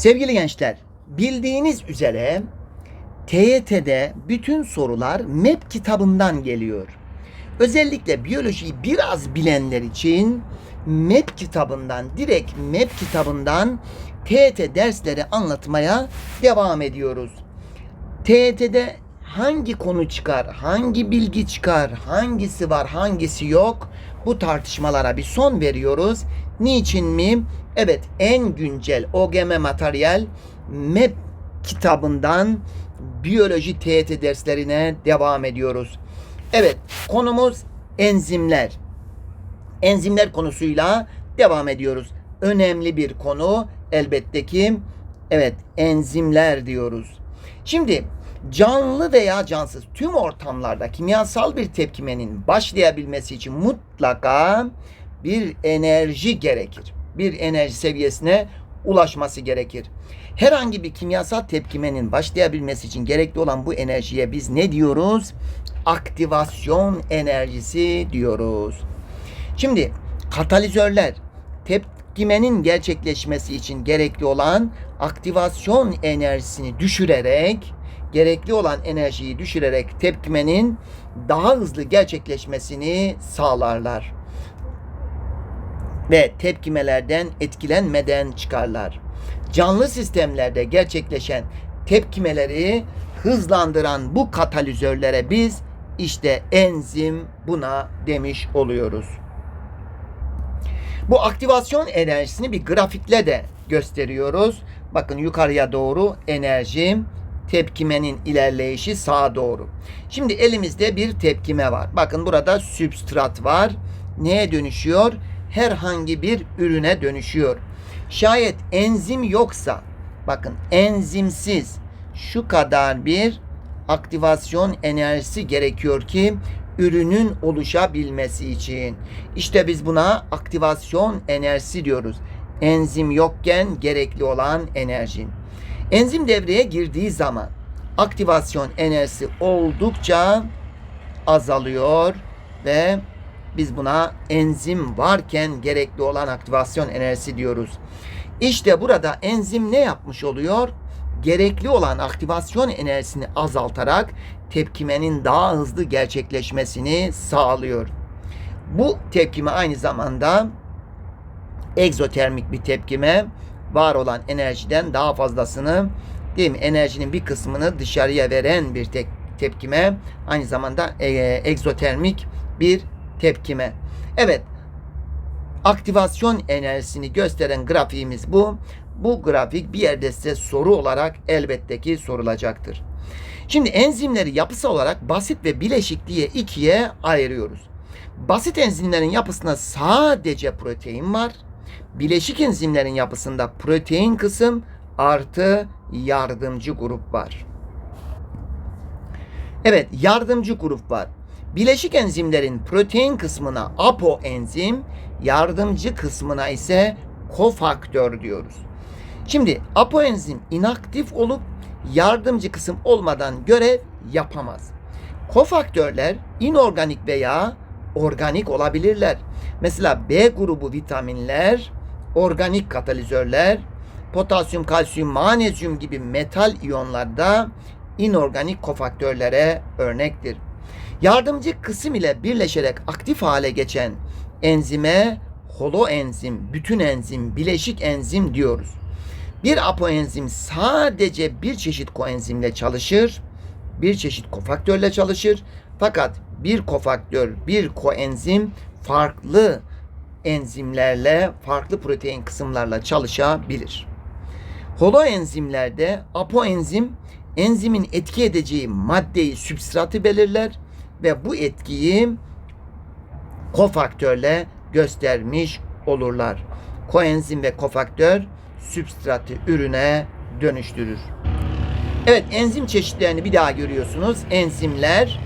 Sevgili gençler, bildiğiniz üzere TYT'de bütün sorular MEP kitabından geliyor. Özellikle biyolojiyi biraz bilenler için MEP kitabından, direkt MEP kitabından TYT dersleri anlatmaya devam ediyoruz. TYT'de hangi konu çıkar, hangi bilgi çıkar, hangisi var, hangisi yok bu tartışmalara bir son veriyoruz. Niçin mi? Evet en güncel OGM materyal MEP kitabından biyoloji TYT derslerine devam ediyoruz. Evet konumuz enzimler. Enzimler konusuyla devam ediyoruz. Önemli bir konu elbette ki evet enzimler diyoruz. Şimdi canlı veya cansız tüm ortamlarda kimyasal bir tepkimenin başlayabilmesi için mutlaka bir enerji gerekir. Bir enerji seviyesine ulaşması gerekir. Herhangi bir kimyasal tepkimenin başlayabilmesi için gerekli olan bu enerjiye biz ne diyoruz? Aktivasyon enerjisi diyoruz. Şimdi katalizörler tepkimenin gerçekleşmesi için gerekli olan aktivasyon enerjisini düşürerek gerekli olan enerjiyi düşürerek tepkimenin daha hızlı gerçekleşmesini sağlarlar. Ve tepkimelerden etkilenmeden çıkarlar. Canlı sistemlerde gerçekleşen tepkimeleri hızlandıran bu katalizörlere biz işte enzim buna demiş oluyoruz. Bu aktivasyon enerjisini bir grafikle de gösteriyoruz. Bakın yukarıya doğru enerji, tepkimenin ilerleyişi sağa doğru. Şimdi elimizde bir tepkime var. Bakın burada sübstrat var. Neye dönüşüyor? Herhangi bir ürüne dönüşüyor. Şayet enzim yoksa, bakın enzimsiz şu kadar bir aktivasyon enerjisi gerekiyor ki ürünün oluşabilmesi için. İşte biz buna aktivasyon enerjisi diyoruz. Enzim yokken gerekli olan enerji. Enzim devreye girdiği zaman aktivasyon enerjisi oldukça azalıyor ve biz buna enzim varken gerekli olan aktivasyon enerjisi diyoruz. İşte burada enzim ne yapmış oluyor? Gerekli olan aktivasyon enerjisini azaltarak tepkimenin daha hızlı gerçekleşmesini sağlıyor. Bu tepkime aynı zamanda egzotermik bir tepkime var olan enerjiden daha fazlasını değil mi? Enerjinin bir kısmını dışarıya veren bir tepkime aynı zamanda e, egzotermik bir tepkime. Evet. Aktivasyon enerjisini gösteren grafiğimiz bu. Bu grafik bir yerde size soru olarak elbette ki sorulacaktır. Şimdi enzimleri yapısal olarak basit ve bileşik diye ikiye ayırıyoruz. Basit enzimlerin yapısında sadece protein var. Bileşik enzimlerin yapısında protein kısım artı yardımcı grup var. Evet, yardımcı grup var. Bileşik enzimlerin protein kısmına apoenzim, yardımcı kısmına ise kofaktör diyoruz. Şimdi apoenzim inaktif olup yardımcı kısım olmadan görev yapamaz. Kofaktörler inorganik veya organik olabilirler. Mesela B grubu vitaminler, organik katalizörler, potasyum, kalsiyum, manezyum gibi metal iyonlarda inorganik kofaktörlere örnektir. Yardımcı kısım ile birleşerek aktif hale geçen enzime holoenzim, bütün enzim, bileşik enzim diyoruz. Bir apoenzim sadece bir çeşit koenzimle çalışır, bir çeşit kofaktörle çalışır. Fakat bir kofaktör, bir koenzim farklı enzimlerle, farklı protein kısımlarla çalışabilir. Holoenzimlerde apoenzim enzimin etki edeceği maddeyi, sübstratı belirler ve bu etkiyi kofaktörle göstermiş olurlar. Koenzim ve kofaktör sübstratı ürüne dönüştürür. Evet enzim çeşitlerini bir daha görüyorsunuz. Enzimler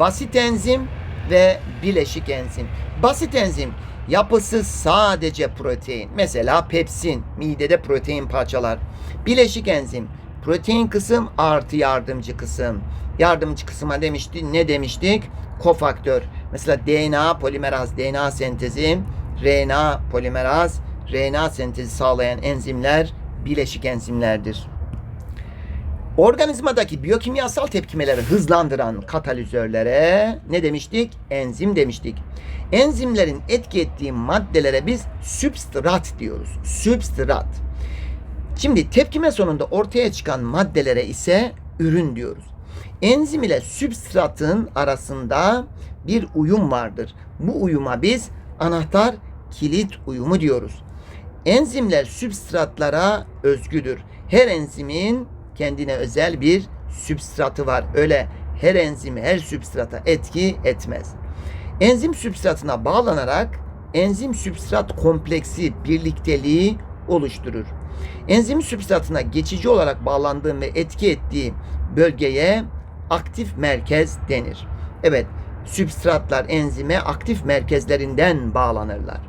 basit enzim ve bileşik enzim. Basit enzim yapısı sadece protein. Mesela pepsin midede protein parçalar. Bileşik enzim protein kısım artı yardımcı kısım. Yardımcı kısma demişti ne demiştik? Kofaktör. Mesela DNA polimeraz, DNA sentezi, RNA polimeraz, RNA sentezi sağlayan enzimler bileşik enzimlerdir. Organizmadaki biyokimyasal tepkimeleri hızlandıran katalizörlere ne demiştik? Enzim demiştik. Enzimlerin etki ettiği maddelere biz sübstrat diyoruz. Sübstrat. Şimdi tepkime sonunda ortaya çıkan maddelere ise ürün diyoruz. Enzim ile sübstratın arasında bir uyum vardır. Bu uyuma biz anahtar kilit uyumu diyoruz. Enzimler sübstratlara özgüdür. Her enzimin kendine özel bir sübstratı var. Öyle her enzim her sübstrata etki etmez. Enzim sübstratına bağlanarak enzim sübstrat kompleksi birlikteliği oluşturur. Enzim sübstratına geçici olarak bağlandığı ve etki ettiği bölgeye aktif merkez denir. Evet, sübstratlar enzime aktif merkezlerinden bağlanırlar.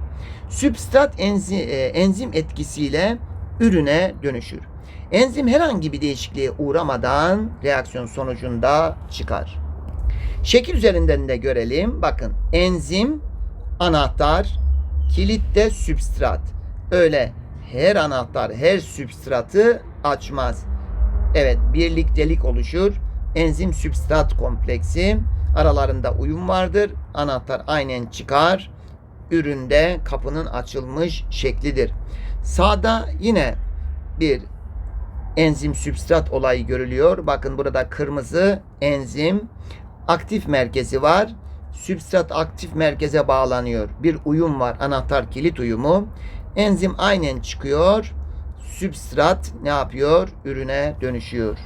Sübstrat enzi, e, enzim etkisiyle ürüne dönüşür. Enzim herhangi bir değişikliğe uğramadan reaksiyon sonucunda çıkar. Şekil üzerinden de görelim. Bakın enzim anahtar, kilit de sübstrat. Öyle her anahtar her sübstratı açmaz. Evet birliktelik oluşur. Enzim sübstrat kompleksi aralarında uyum vardır. Anahtar aynen çıkar. Üründe kapının açılmış şeklidir. Sağda yine bir enzim sübstrat olayı görülüyor. Bakın burada kırmızı enzim aktif merkezi var. Sübstrat aktif merkeze bağlanıyor. Bir uyum var. Anahtar kilit uyumu. Enzim aynen çıkıyor. Sübstrat ne yapıyor? Ürüne dönüşüyor.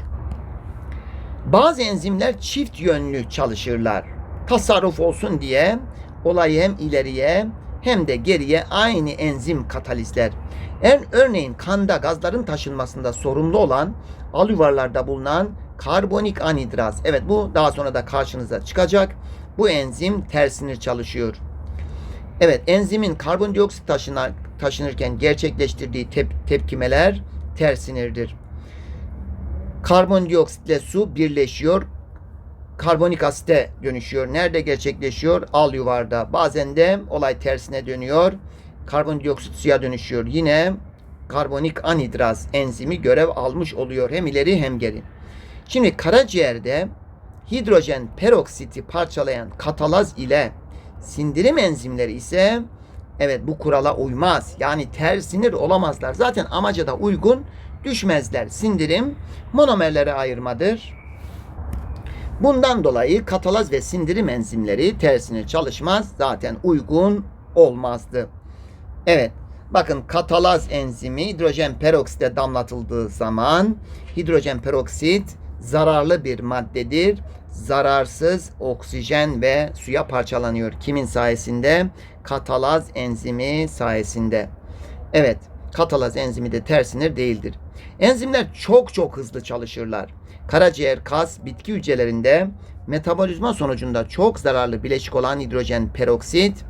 Bazı enzimler çift yönlü çalışırlar. Tasarruf olsun diye olayı hem ileriye hem de geriye aynı enzim katalizler. En örneğin kanda gazların taşınmasında sorumlu olan al yuvarlarda bulunan karbonik anhidraz. Evet bu daha sonra da karşınıza çıkacak. Bu enzim tersini çalışıyor. Evet enzimin karbondioksit taşınar, taşınırken gerçekleştirdiği tep- tepkimeler tersinirdir. Karbondioksitle su birleşiyor. Karbonik asite dönüşüyor. Nerede gerçekleşiyor? Al yuvarda. Bazen de olay tersine dönüyor. Karbondioksit suya dönüşüyor. Yine karbonik anhidraz enzimi görev almış oluyor. Hem ileri hem geri. Şimdi karaciğerde hidrojen peroksiti parçalayan katalaz ile sindirim enzimleri ise evet bu kurala uymaz. Yani tersinir olamazlar. Zaten amaca da uygun düşmezler. Sindirim monomerlere ayırmadır. Bundan dolayı katalaz ve sindirim enzimleri tersine çalışmaz. Zaten uygun olmazdı. Evet. Bakın katalaz enzimi hidrojen peroksite damlatıldığı zaman hidrojen peroksit zararlı bir maddedir. Zararsız oksijen ve suya parçalanıyor. Kimin sayesinde? Katalaz enzimi sayesinde. Evet, katalaz enzimi de tersinir değildir. Enzimler çok çok hızlı çalışırlar. Karaciğer, kas, bitki hücrelerinde metabolizma sonucunda çok zararlı bileşik olan hidrojen peroksit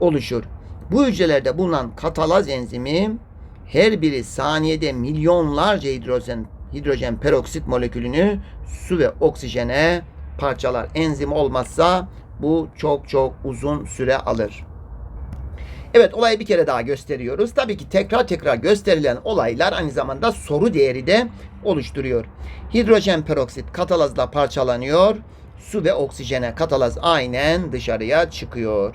oluşur. Bu hücrelerde bulunan katalaz enzimi her biri saniyede milyonlarca hidrojen hidrojen peroksit molekülünü su ve oksijene parçalar. Enzim olmazsa bu çok çok uzun süre alır. Evet olayı bir kere daha gösteriyoruz. Tabii ki tekrar tekrar gösterilen olaylar aynı zamanda soru değeri de oluşturuyor. Hidrojen peroksit katalazla parçalanıyor. Su ve oksijene katalaz aynen dışarıya çıkıyor.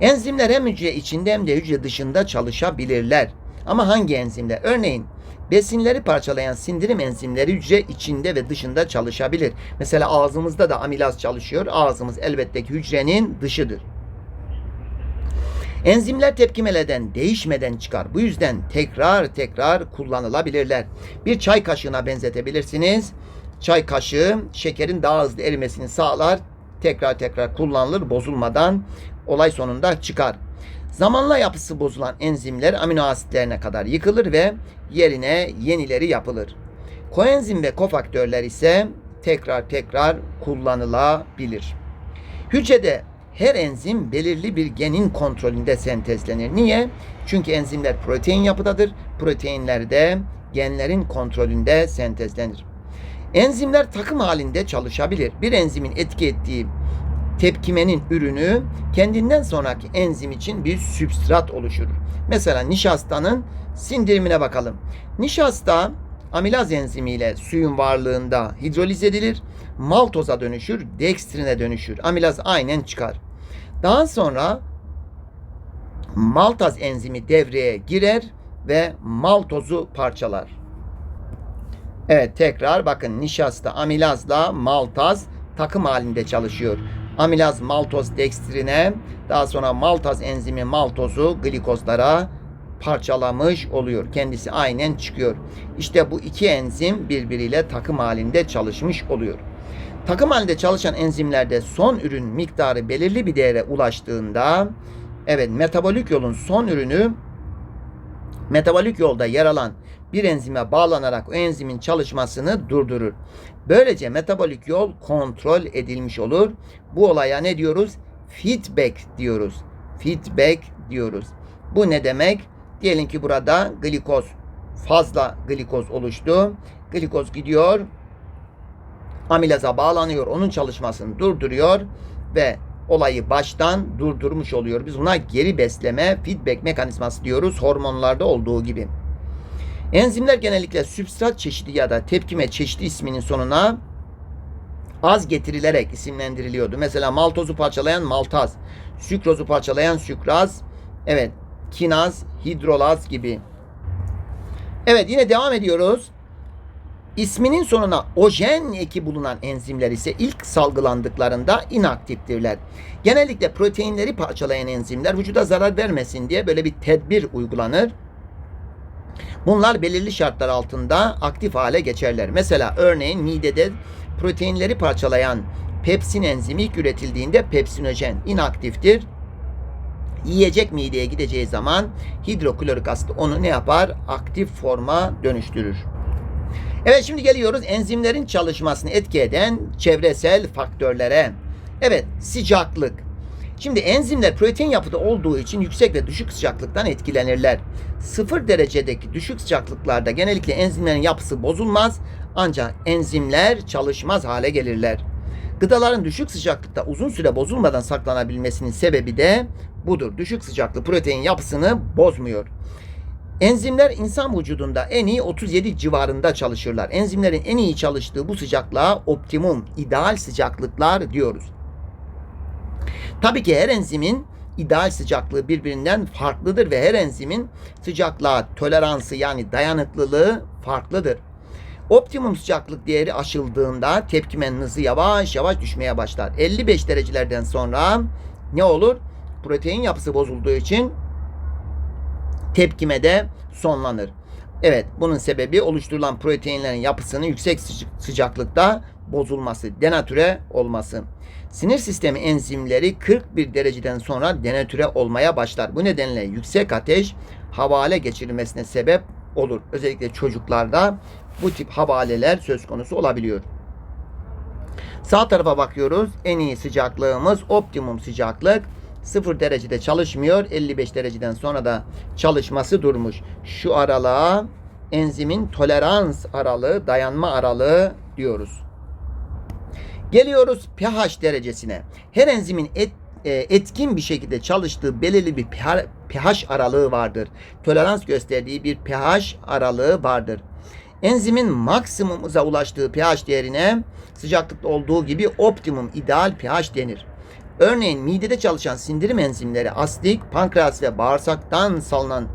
Enzimler hem hücre içinde hem de hücre dışında çalışabilirler. Ama hangi enzimler? Örneğin besinleri parçalayan sindirim enzimleri hücre içinde ve dışında çalışabilir. Mesela ağzımızda da amilaz çalışıyor. Ağzımız elbette ki hücrenin dışıdır. Enzimler tepkimeleden değişmeden çıkar. Bu yüzden tekrar tekrar kullanılabilirler. Bir çay kaşığına benzetebilirsiniz. Çay kaşığı şekerin daha hızlı erimesini sağlar. Tekrar tekrar kullanılır bozulmadan olay sonunda çıkar. Zamanla yapısı bozulan enzimler amino asitlerine kadar yıkılır ve yerine yenileri yapılır. Koenzim ve kofaktörler ise tekrar tekrar kullanılabilir. Hücrede her enzim belirli bir genin kontrolünde sentezlenir. Niye? Çünkü enzimler protein yapıdadır. Proteinler de genlerin kontrolünde sentezlenir. Enzimler takım halinde çalışabilir. Bir enzimin etki ettiği tepkimenin ürünü kendinden sonraki enzim için bir sübstrat oluşturur. Mesela nişastanın sindirimine bakalım. Nişasta amilaz enzimiyle suyun varlığında hidroliz edilir. Maltoza dönüşür, dekstrine dönüşür. Amilaz aynen çıkar. Daha sonra maltaz enzimi devreye girer ve maltozu parçalar. Evet tekrar bakın nişasta amilazla maltaz takım halinde çalışıyor. Amilaz maltoz dekstrine daha sonra maltaz enzimi maltozu glikozlara parçalamış oluyor. Kendisi aynen çıkıyor. İşte bu iki enzim birbiriyle takım halinde çalışmış oluyor. Takım halinde çalışan enzimlerde son ürün miktarı belirli bir değere ulaştığında evet metabolik yolun son ürünü metabolik yolda yer alan bir enzime bağlanarak o enzimin çalışmasını durdurur. Böylece metabolik yol kontrol edilmiş olur. Bu olaya ne diyoruz? Feedback diyoruz. Feedback diyoruz. Bu ne demek? Diyelim ki burada glikoz fazla glikoz oluştu. Glikoz gidiyor amilaza bağlanıyor. Onun çalışmasını durduruyor ve olayı baştan durdurmuş oluyor. Biz buna geri besleme feedback mekanizması diyoruz hormonlarda olduğu gibi. Enzimler genellikle sübstrat çeşidi ya da tepkime çeşidi isminin sonuna az getirilerek isimlendiriliyordu. Mesela maltozu parçalayan maltaz, sükrozu parçalayan sükraz, evet kinaz, hidrolaz gibi. Evet yine devam ediyoruz. İsminin sonuna ojen eki bulunan enzimler ise ilk salgılandıklarında inaktiftirler. Genellikle proteinleri parçalayan enzimler vücuda zarar vermesin diye böyle bir tedbir uygulanır. Bunlar belirli şartlar altında aktif hale geçerler. Mesela örneğin midede proteinleri parçalayan pepsin enzimi ilk üretildiğinde pepsinojen inaktiftir. Yiyecek mideye gideceği zaman hidroklorik asit onu ne yapar? Aktif forma dönüştürür. Evet şimdi geliyoruz enzimlerin çalışmasını etki eden çevresel faktörlere. Evet sıcaklık. Şimdi enzimler protein yapıda olduğu için yüksek ve düşük sıcaklıktan etkilenirler. Sıfır derecedeki düşük sıcaklıklarda genellikle enzimlerin yapısı bozulmaz ancak enzimler çalışmaz hale gelirler. Gıdaların düşük sıcaklıkta uzun süre bozulmadan saklanabilmesinin sebebi de budur. Düşük sıcaklık protein yapısını bozmuyor. Enzimler insan vücudunda en iyi 37 civarında çalışırlar. Enzimlerin en iyi çalıştığı bu sıcaklığa optimum, ideal sıcaklıklar diyoruz. Tabii ki her enzimin ideal sıcaklığı birbirinden farklıdır ve her enzimin sıcaklığa toleransı yani dayanıklılığı farklıdır. Optimum sıcaklık değeri aşıldığında tepkimenin hızı yavaş yavaş düşmeye başlar. 55 derecelerden sonra ne olur? Protein yapısı bozulduğu için tepkimede sonlanır. Evet bunun sebebi oluşturulan proteinlerin yapısının yüksek sıcaklıkta bozulması, denatüre olması. Sinir sistemi enzimleri 41 dereceden sonra denatüre olmaya başlar. Bu nedenle yüksek ateş havale geçirilmesine sebep olur. Özellikle çocuklarda bu tip havaleler söz konusu olabiliyor. Sağ tarafa bakıyoruz. En iyi sıcaklığımız optimum sıcaklık. 0 derecede çalışmıyor. 55 dereceden sonra da çalışması durmuş. Şu aralığa enzimin tolerans aralığı, dayanma aralığı diyoruz. Geliyoruz pH derecesine. Her enzimin et, e, etkin bir şekilde çalıştığı belirli bir pH aralığı vardır. Tolerans gösterdiği bir pH aralığı vardır. Enzimin maksimum hıza ulaştığı pH değerine sıcaklıkta olduğu gibi optimum ideal pH denir. Örneğin midede çalışan sindirim enzimleri astik, pankreas ve bağırsaktan salınan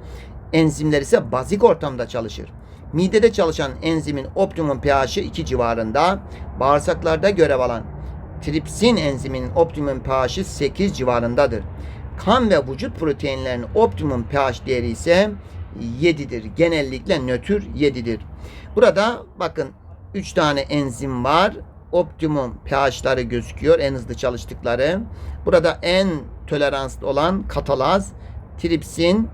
enzimler ise bazik ortamda çalışır. Midede çalışan enzimin optimum pH'i 2 civarında, bağırsaklarda görev alan tripsin enziminin optimum pH'i 8 civarındadır. Kan ve vücut proteinlerinin optimum pH değeri ise 7'dir. Genellikle nötr 7'dir. Burada bakın 3 tane enzim var optimum pH'ları gözüküyor. En hızlı çalıştıkları. Burada en toleranslı olan katalaz, tripsin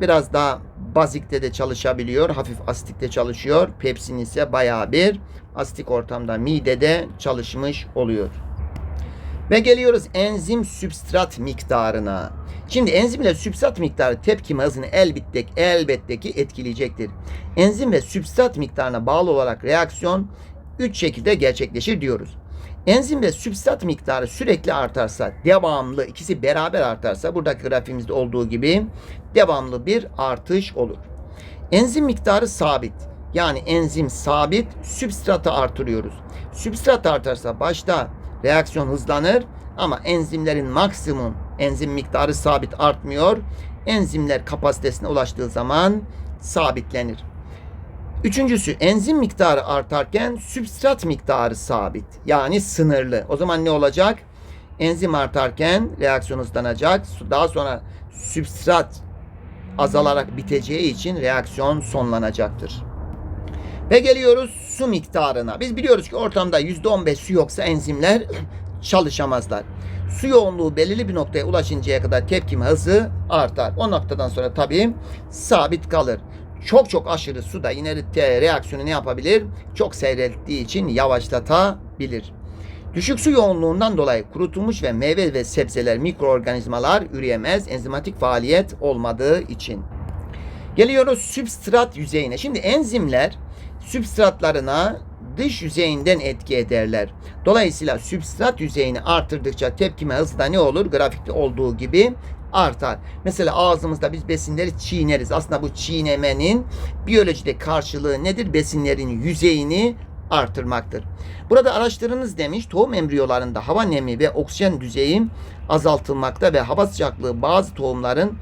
biraz daha bazikte de çalışabiliyor. Hafif asitikte çalışıyor. Pepsin ise bayağı bir asitik ortamda midede çalışmış oluyor. Ve geliyoruz enzim sübstrat miktarına. Şimdi enzim ile sübstrat miktarı tepkime hızını elbette, elbette ki etkileyecektir. Enzim ve sübstrat miktarına bağlı olarak reaksiyon üç şekilde gerçekleşir diyoruz. Enzim ve sübstrat miktarı sürekli artarsa, devamlı ikisi beraber artarsa buradaki grafimizde olduğu gibi devamlı bir artış olur. Enzim miktarı sabit. Yani enzim sabit, sübstratı artırıyoruz. Sübstrat artarsa başta reaksiyon hızlanır ama enzimlerin maksimum enzim miktarı sabit artmıyor. Enzimler kapasitesine ulaştığı zaman sabitlenir. Üçüncüsü enzim miktarı artarken sübstrat miktarı sabit. Yani sınırlı. O zaman ne olacak? Enzim artarken reaksiyon hızlanacak. Daha sonra sübstrat azalarak biteceği için reaksiyon sonlanacaktır. Ve geliyoruz su miktarına. Biz biliyoruz ki ortamda %15 su yoksa enzimler çalışamazlar. Su yoğunluğu belirli bir noktaya ulaşıncaya kadar tepkime hızı artar. O noktadan sonra tabii sabit kalır. Çok çok aşırı su da yine re- reaksiyonu ne yapabilir? Çok seyrettiği için yavaşlatabilir. Düşük su yoğunluğundan dolayı kurutulmuş ve meyve ve sebzeler mikroorganizmalar üreyemez enzimatik faaliyet olmadığı için. Geliyoruz sübstrat yüzeyine. Şimdi enzimler sübstratlarına dış yüzeyinden etki ederler. Dolayısıyla sübstrat yüzeyini artırdıkça tepkime hızı da ne olur? Grafikte olduğu gibi artar. Mesela ağzımızda biz besinleri çiğneriz. Aslında bu çiğnemenin biyolojide karşılığı nedir? Besinlerin yüzeyini artırmaktır. Burada araştırınız demiş tohum embriyolarında hava nemi ve oksijen düzeyi azaltılmakta ve hava sıcaklığı bazı tohumların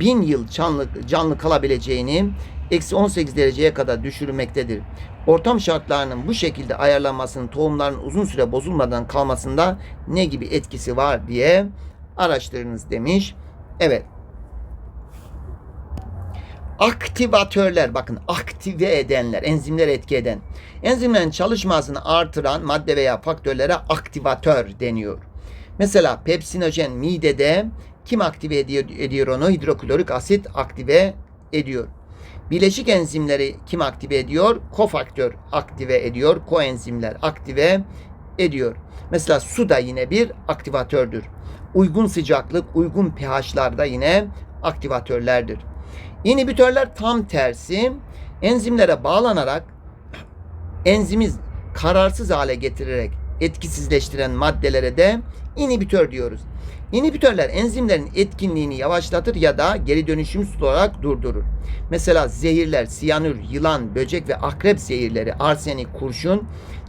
bin yıl canlı, canlı kalabileceğini eksi 18 dereceye kadar düşürmektedir. Ortam şartlarının bu şekilde ayarlanmasının tohumların uzun süre bozulmadan kalmasında ne gibi etkisi var diye araştırınız demiş. Evet. Aktivatörler bakın aktive edenler, enzimler etki eden. Enzimlerin çalışmasını artıran madde veya faktörlere aktivatör deniyor. Mesela pepsinojen midede kim aktive ediyor, ediyor onu? Hidroklorik asit aktive ediyor. Bileşik enzimleri kim aktive ediyor? Kofaktör aktive ediyor. Koenzimler aktive ediyor. Mesela su da yine bir aktivatördür. Uygun sıcaklık, uygun pH'larda yine aktivatörlerdir. İnhibitörler tam tersi enzimlere bağlanarak enzimi kararsız hale getirerek etkisizleştiren maddelere de inhibitör diyoruz. İnhibitörler enzimlerin etkinliğini yavaşlatır ya da geri dönüşümsüz olarak durdurur. Mesela zehirler, siyanür, yılan, böcek ve akrep zehirleri, arsenik, kurşun,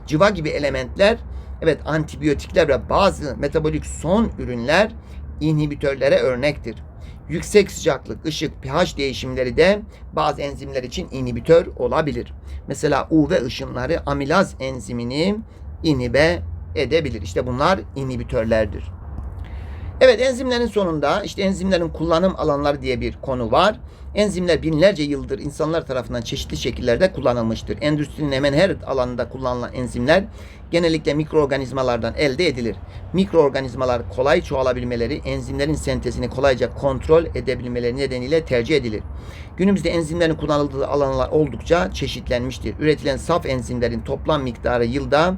civa gibi elementler, evet antibiyotikler ve bazı metabolik son ürünler inhibitörlere örnektir. Yüksek sıcaklık, ışık, pH değişimleri de bazı enzimler için inhibitör olabilir. Mesela UV ışınları amilaz enzimini inhibe edebilir. İşte bunlar inhibitörlerdir. Evet enzimlerin sonunda işte enzimlerin kullanım alanları diye bir konu var. Enzimler binlerce yıldır insanlar tarafından çeşitli şekillerde kullanılmıştır. Endüstrinin hemen her alanında kullanılan enzimler genellikle mikroorganizmalardan elde edilir. Mikroorganizmalar kolay çoğalabilmeleri, enzimlerin sentezini kolayca kontrol edebilmeleri nedeniyle tercih edilir. Günümüzde enzimlerin kullanıldığı alanlar oldukça çeşitlenmiştir. Üretilen saf enzimlerin toplam miktarı yılda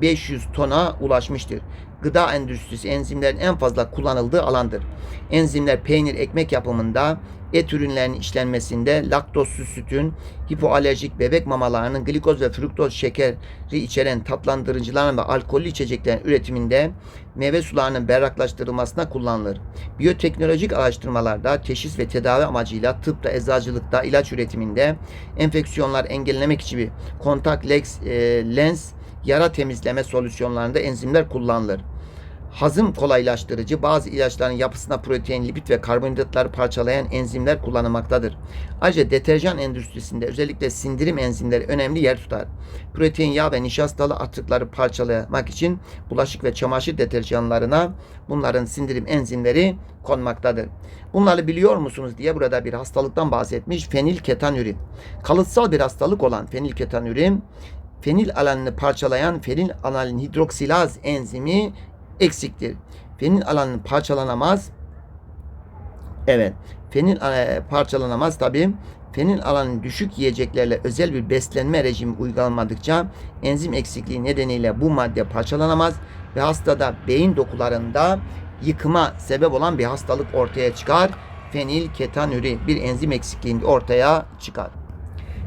500 tona ulaşmıştır. Gıda endüstrisi enzimlerin en fazla kullanıldığı alandır. Enzimler peynir, ekmek yapımında, et ürünlerinin işlenmesinde, laktozsuz sütün, hipoalerjik bebek mamalarının glikoz ve fruktoz şekeri içeren tatlandırıcıların ve alkollü içeceklerin üretiminde, meyve sularının berraklaştırılmasına kullanılır. Biyoteknolojik araştırmalarda teşhis ve tedavi amacıyla tıpta, eczacılıkta, ilaç üretiminde, enfeksiyonlar engellemek için kontak lens, e, lens yara temizleme solüsyonlarında enzimler kullanılır. Hazım kolaylaştırıcı bazı ilaçların yapısına protein, lipid ve karbonhidratları parçalayan enzimler kullanılmaktadır. Ayrıca deterjan endüstrisinde özellikle sindirim enzimleri önemli yer tutar. Protein, yağ ve nişastalı atıkları parçalamak için bulaşık ve çamaşır deterjanlarına bunların sindirim enzimleri konmaktadır. Bunları biliyor musunuz diye burada bir hastalıktan bahsetmiş fenilketanürin. Kalıtsal bir hastalık olan fenilketanürin fenil alanını parçalayan fenil alanın hidroksilaz enzimi eksiktir. Fenil alanı parçalanamaz. Evet. Fenil e, parçalanamaz tabi. Fenil alanı düşük yiyeceklerle özel bir beslenme rejimi uygulanmadıkça enzim eksikliği nedeniyle bu madde parçalanamaz ve hastada beyin dokularında yıkıma sebep olan bir hastalık ortaya çıkar. Fenil ketanüri bir enzim eksikliğinde ortaya çıkar.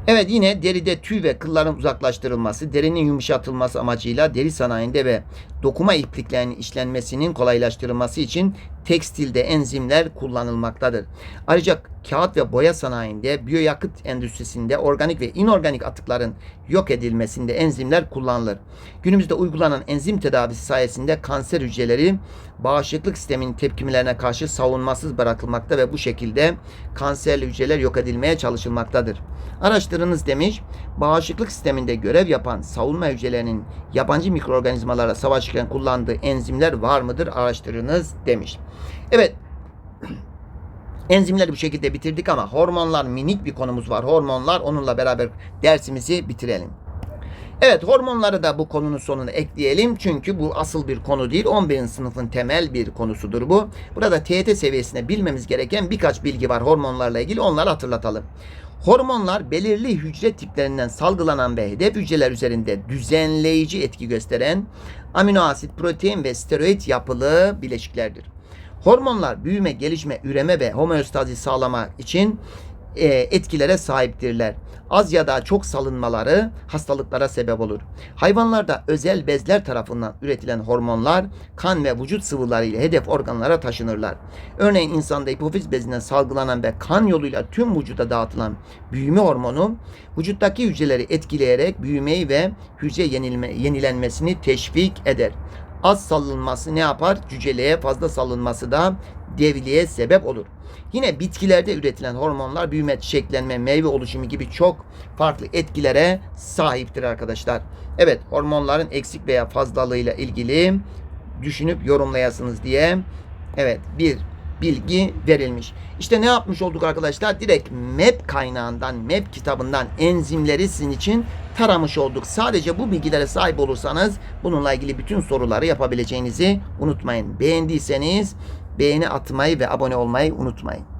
Evet yine deride tüy ve kılların uzaklaştırılması, derinin yumuşatılması amacıyla deri sanayinde ve dokuma ipliklerinin işlenmesinin kolaylaştırılması için tekstilde enzimler kullanılmaktadır. Ayrıca kağıt ve boya sanayinde, biyoyakıt endüstrisinde organik ve inorganik atıkların yok edilmesinde enzimler kullanılır. Günümüzde uygulanan enzim tedavisi sayesinde kanser hücreleri bağışıklık sisteminin tepkimelerine karşı savunmasız bırakılmakta ve bu şekilde kanserli hücreler yok edilmeye çalışılmaktadır. Araştırınız demiş, bağışıklık sisteminde görev yapan savunma hücrelerinin yabancı mikroorganizmalara savaşırken kullandığı enzimler var mıdır araştırınız demiş. Evet, Enzimleri bu şekilde bitirdik ama hormonlar minik bir konumuz var. Hormonlar onunla beraber dersimizi bitirelim. Evet hormonları da bu konunun sonuna ekleyelim. Çünkü bu asıl bir konu değil. 11. sınıfın temel bir konusudur bu. Burada TYT seviyesinde bilmemiz gereken birkaç bilgi var hormonlarla ilgili. Onları hatırlatalım. Hormonlar belirli hücre tiplerinden salgılanan ve hedef hücreler üzerinde düzenleyici etki gösteren amino asit, protein ve steroid yapılı bileşiklerdir. Hormonlar büyüme, gelişme, üreme ve homeostazi sağlamak için e, etkilere sahiptirler. Az ya da çok salınmaları hastalıklara sebep olur. Hayvanlarda özel bezler tarafından üretilen hormonlar kan ve vücut sıvıları ile hedef organlara taşınırlar. Örneğin insanda hipofiz bezinden salgılanan ve kan yoluyla tüm vücuda dağıtılan büyüme hormonu vücuttaki hücreleri etkileyerek büyümeyi ve hücre yenilme, yenilenmesini teşvik eder. Az salınması ne yapar? Cüceliğe fazla salınması da devliğe sebep olur. Yine bitkilerde üretilen hormonlar büyüme, çiçeklenme, meyve oluşumu gibi çok farklı etkilere sahiptir arkadaşlar. Evet hormonların eksik veya fazlalığıyla ilgili düşünüp yorumlayasınız diye evet bir bilgi verilmiş. İşte ne yapmış olduk arkadaşlar? Direkt MEP kaynağından, MEP kitabından enzimleri sizin için taramış olduk. Sadece bu bilgilere sahip olursanız bununla ilgili bütün soruları yapabileceğinizi unutmayın. Beğendiyseniz beğeni atmayı ve abone olmayı unutmayın.